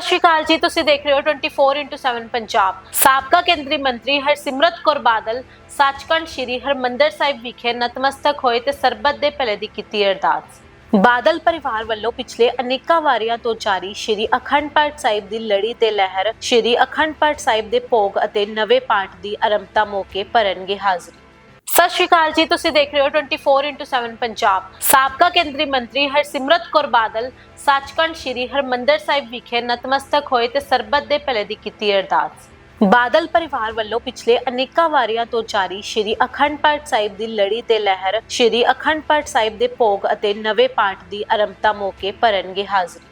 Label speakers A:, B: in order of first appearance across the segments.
A: ਸਤਿ ਸ਼੍ਰੀ ਅਕਾਲ ਜੀ, ਤੁਸੀਂ ਦੇਖ ਰਹੇ ਹੋ 24x7 ਪੰਜਾਬ। ਸਾਬਕਾ ਕੇਂਦਰੀ ਮੰਤਰੀ ਹਰਸਿਮਰਤ ਕੌਰ ਬਾਦਲ ਸੱਚਖੰਡ ਸ੍ਰੀ ਹਰਮੰਦਰ ਸਾਹਿਬ ਵਿਖੇ ਨਤਮਸਤਕ ਹੋਏ ਤੇ ਸਰਬੱਤ ਦੇ ਭਲੇ ਦੀ ਕੀਤੀ ਅਰਦਾਸ। ਬਾਦਲ ਪਰਿਵਾਰ ਵੱਲੋਂ ਪਿਛਲੇ ਅਨੇਕਾਂ ਵਾਰੀਆਂ ਤੋਂ ਜਾਰੀ ਸ਼੍ਰੀ ਅਖੰਡ ਪਾਠ ਸਾਹਿਬ ਦੀ ਲੜੀ ਤੇ ਲਹਿਰ ਸ਼੍ਰੀ ਅਖੰਡ ਪਾਠ ਸਾਹਿਬ ਦੇ ਭੋਗ ਅਤੇ ਨਵੇਂ ਪਾਠ ਦੀ ਆਰੰਭਤਾ ਮੌਕੇ ਭਰਨਗੇ ਹਾਜ਼ਰੀ। ਸਤਿ ਸ਼੍ਰੀ ਅਕਾਲ ਜੀ, ਤੁਸੀਂ ਦੇਖ ਰਹੇ ਹੋ 24x7 ਪੰਜਾਬ। ਸਾਬਕਾ ਕੇਂਦਰੀ ਮੰਤਰੀ ਹਰਸਿਮਰਤ ਕੌਰ ਬਾਦਲ ਸੱਚਖੰਡ ਸ੍ਰੀ ਹਰਮੰਦਰ ਸਾਹਿਬ ਵਿਖੇ ਨਤਮਸਤਕ ਹੋਏ ਤੇ ਸਰਬੱਤ ਦੇ ਭਲੇ ਦੀ ਕੀਤੀ ਅਰਦਾਸ। ਬਾਦਲ ਪਰਿਵਾਰ ਵੱਲੋਂ ਪਿਛਲੇ ਅਨੇਕਾਂ ਵਾਰੀਆਂ ਤੋਂ ਜਾਰੀ ਸ਼੍ਰੀ ਅਖੰਡ ਪਾਠ ਸਾਹਿਬ ਦੀ ਲੜੀ ਤੇ ਲਹਿਰ ਸ਼੍ਰੀ ਅਖੰਡ ਪਾਠ ਸਾਹਿਬ ਦੇ ਭੋਗ ਅਤੇ ਨਵੇਂ ਪਾਠ ਦੀ ਆਰੰਭਤਾ ਮੌਕੇ ਭਰਨਗੇ ਹਾਜ਼ਰੀ।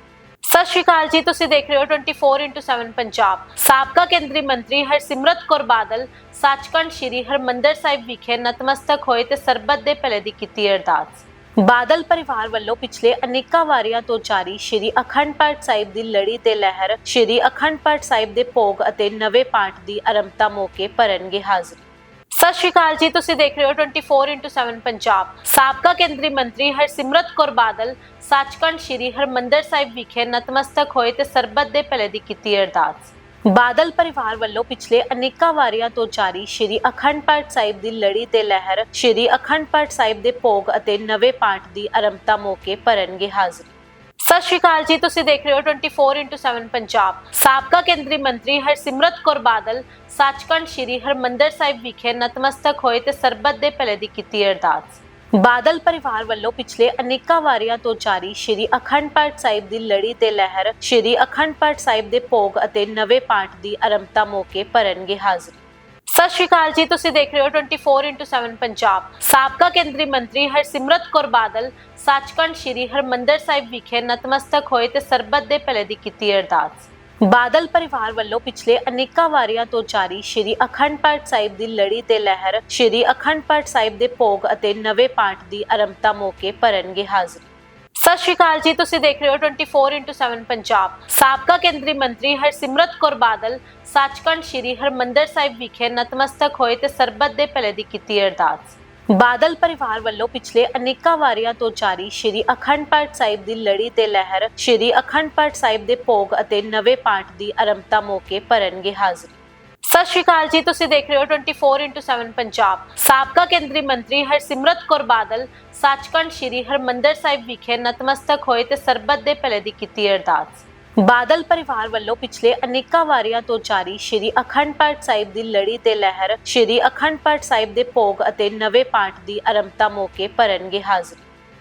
A: ਸਤਿ ਸ਼੍ਰੀ ਅਕਾਲ ਜੀ, ਤੁਸੀਂ ਦੇਖ ਰਹੇ ਹੋ 24x7 ਪੰਜਾਬ। ਸਾਬਕਾ ਕੇਂਦਰੀ ਮੰਤਰੀ ਹਰਸਿਮਰਤ ਕੌਰ ਬਾਦਲ ਸੱਚਖੰਡ ਸ੍ਰੀ ਹਰਮੰਦਰ ਸਾਹਿਬ ਵਿਖੇ ਨਤਮਸਤਕ ਹੋਏ ਤੇ ਸਰਬੱਤ ਦੇ ਭਲੇ ਦੀ ਕੀਤੀ ਅਰਦਾਸ। ਬਾਦਲ ਪਰਿਵਾਰ ਵੱਲੋਂ ਪਿਛਲੇ ਅਨੇਕਾਂ ਵਾਰੀਆਂ ਤੋਂ ਜਾਰੀ ਸ਼੍ਰੀ ਅਖੰਡ ਪਾਠ ਸਾਹਿਬ ਦੀ ਲੜੀ ਤੇ ਲਹਿਰ ਸ਼੍ਰੀ ਅਖੰਡ ਪਾਠ ਸਾਹਿਬ ਦੇ ਭੋਗ ਅਤੇ ਨਵੇਂ ਪਾਠ ਦੀ ਆਰੰਭਤਾ ਮੌਕੇ ਭਰਨਗੇ ਹਾਜ਼ਰੀ। ਸਤਿ ਸ਼੍ਰੀ ਅਕਾਲ ਜੀ, ਤੁਸੀਂ ਦੇਖ ਰਹੇ ਹੋ 24x7 ਪੰਜਾਬ। ਸਾਬਕਾ ਕੇਂਦਰੀ ਮੰਤਰੀ ਹਰਸਿਮਰਤ ਕੌਰ ਬਾਦਲ, ਸੱਚਖੰਡ ਸ੍ਰੀ ਹਰਮੰਦਰ ਸਾਹਿਬ ਵਿਖੇ ਨਤਮਸਤਕ ਹੋਏ ਤੇ ਸਰਬੱਤ ਦੇ ਭਲੇ ਦੀ ਕੀਤੀ ਅਰਦਾਸ। ਬਾਦਲ ਪਰਿਵਾਰ ਵੱਲੋਂ ਪਿਛਲੇ ਅਨੇਕਾਂ ਵਾਰੀਆਂ ਤੋਂ ਜਾਰੀ ਸ਼੍ਰੀ ਅਖੰਡ ਪਾਠ ਸਾਹਿਬ ਦੀ ਲੜੀ ਤੇ ਲਹਿਰ, ਸ਼੍ਰੀ ਅਖੰਡ ਪਾਠ ਸਾਹਿਬ ਦੇ ਭੋਗ ਅਤੇ ਨਵੇਂ ਪਾਠ ਦੀ ਆਰੰਭਤਾ ਮੌਕੇ ਭਰਨਗੇ ਹਾਜ਼ਰੀ। ਸਤਿ ਸ਼੍ਰੀ ਅਕਾਲ ਜੀ, ਤੁਸੀਂ ਦੇਖ ਰਹੇ ਹੋ 24x7 ਪੰਜਾਬ। ਸਾਬਕਾ ਕੇਂਦਰੀ ਮੰਤਰੀ ਹਰਸਿਮਰਤ ਕੌਰ ਬਾਦਲ ਸੱਚਖੰਡ ਸ੍ਰੀ ਹਰਮੰਦਰ ਸਾਹਿਬ ਵਿਖੇ ਨਤਮਸਤਕ ਹੋਏ ਤੇ ਸਰਬੱਤ ਦੇ ਭਲੇ ਦੀ ਕੀਤੀ ਅਰਦਾਸ। ਬਾਦਲ ਪਰਿਵਾਰ ਵੱਲੋਂ ਪਿਛਲੇ ਅਨੇਕਾਂ ਵਾਰੀਆਂ ਤੋਂ ਜਾਰੀ ਸ਼੍ਰੀ ਅਖੰਡ ਪਾਠ ਸਾਹਿਬ ਦੀ ਲੜੀ ਤੇ ਲਹਿਰ ਸ਼੍ਰੀ ਅਖੰਡ ਪਾਠ ਸਾਹਿਬ ਦੇ ਭੋਗ ਅਤੇ ਨਵੇਂ ਪਾਠ ਦੀ ਆਰੰਭਤਾ ਮੌਕੇ ਭਰਨਗੇ ਹਾਜ਼ਰੀ। ਸਤਿ ਸ਼੍ਰੀ ਅਕਾਲ ਜੀ, ਤੁਸੀਂ ਦੇਖ ਰਹੇ ਹੋ 24x7 ਪੰਜਾਬ। ਸਾਬਕਾ ਕੇਂਦਰੀ ਮੰਤਰੀ ਹਰਸਿਮਰਤ ਕੌਰ ਬਾਦਲ ਸੱਚਖੰਡ ਸ੍ਰੀ ਹਰਮੰਦਰ ਸਾਹਿਬ ਵਿਖੇ ਨਤਮਸਤਕ ਹੋਏ ਤੇ ਸਰਬੱਤ ਦੇ ਭਲੇ ਦੀ ਕੀਤੀ ਅਰਦਾਸ। ਬਾਦਲ ਪਰਿਵਾਰ ਵੱਲੋਂ ਪਿਛਲੇ ਅਨੇਕਾਂ ਵਾਰੀਆਂ ਤੋਂ ਜਾਰੀ ਸ਼੍ਰੀ ਅਖੰਡ ਪਾਠ ਸਾਹਿਬ ਦੀ ਲੜੀ ਤੇ ਲਹਿਰ ਸ਼੍ਰੀ ਅਖੰਡ ਪਾਠ ਸਾਹਿਬ ਦੇ ਭੋਗ ਅਤੇ ਨਵੇਂ ਪਾਠ ਦੀ ਆਰੰਭਤਾ ਮੌਕੇ ਭਰਨਗੇ ਹਾਜ਼ਰੀ। ਸਤਿ ਸ਼੍ਰੀ ਅਕਾਲ ਜੀ, ਤੁਸੀਂ ਦੇਖ ਰਹੇ ਹੋ 24x7 ਪੰਜਾਬ। ਸਾਬਕਾ ਕੇਂਦਰੀ ਮੰਤਰੀ ਹਰਸਿਮਰਤ ਕੌਰ ਬਾਦਲ ਸੱਚਖੰਡ ਸ੍ਰੀ ਹਰਮੰਦਰ ਸਾਹਿਬ ਵਿਖੇ ਨਤਮਸਤਕ ਹੋਏ ਤੇ ਸਰਬੱਤ ਦੇ ਭਲੇ ਦੀ ਕੀਤੀ ਅਰਦਾਸ। ਬਾਦਲ ਪਰਿਵਾਰ ਵੱਲੋਂ ਪਿਛਲੇ ਅਨੇਕਾਂ ਵਾਰੀਆਂ ਤੋਂ ਜਾਰੀ ਸ਼੍ਰੀ ਅਖੰਡ ਪਾਠ ਸਾਹਿਬ ਦੀ ਲੜੀ ਤੇ ਲਹਿਰ ਸ਼੍ਰੀ ਅਖੰਡ ਪਾਠ ਸਾਹਿਬ ਦੇ ਭੋਗ ਅਤੇ ਨਵੇਂ ਪਾਠ ਦੀ ਆਰੰਭਤਾ ਮੌਕੇ ਭਰਨਗੇ ਹਾਜ਼ਰੀ। ਸਤਿ ਸ਼੍ਰੀ ਅਕਾਲ ਜੀ, ਤੁਸੀਂ ਦੇਖ ਰਹੇ ਹੋ 24x7 ਪੰਜਾਬ। ਸਾਬਕਾ ਕੇਂਦਰੀ ਮੰਤਰੀ ਹਰਸਿਮਰਤ ਕੌਰ ਬਾਦਲ ਸੱਚਖੰਡ ਸ੍ਰੀ ਹਰਮੰਦਰ ਸਾਹਿਬ ਵਿਖੇ ਨਤਮਸਤਕ ਹੋਏ ਤੇ ਸਰਬੱਤ ਦੇ ਭਲੇ ਦੀ ਕੀਤੀ ਅਰਦਾਸ। ਬਾਦਲ ਪਰਿਵਾਰ ਵੱਲੋਂ ਪਿਛਲੇ ਅਨੇਕਾਂ ਵਾਰੀਆਂ ਤੋਂ ਜਾਰੀ ਸ਼੍ਰੀ ਅਖੰਡ ਪਾਠ ਸਾਹਿਬ ਦੀ ਲੜੀ ਤੇ ਲਹਿਰ ਸ਼੍ਰੀ ਅਖੰਡ ਪਾਠ ਸਾਹਿਬ ਦੇ ਭੋਗ ਅਤੇ ਨਵੇਂ ਪਾਠ ਦੀ ਆਰੰਭਤਾ ਮੌਕੇ ਭਰਨਗੇ ਹਾਜ਼ਰੀ।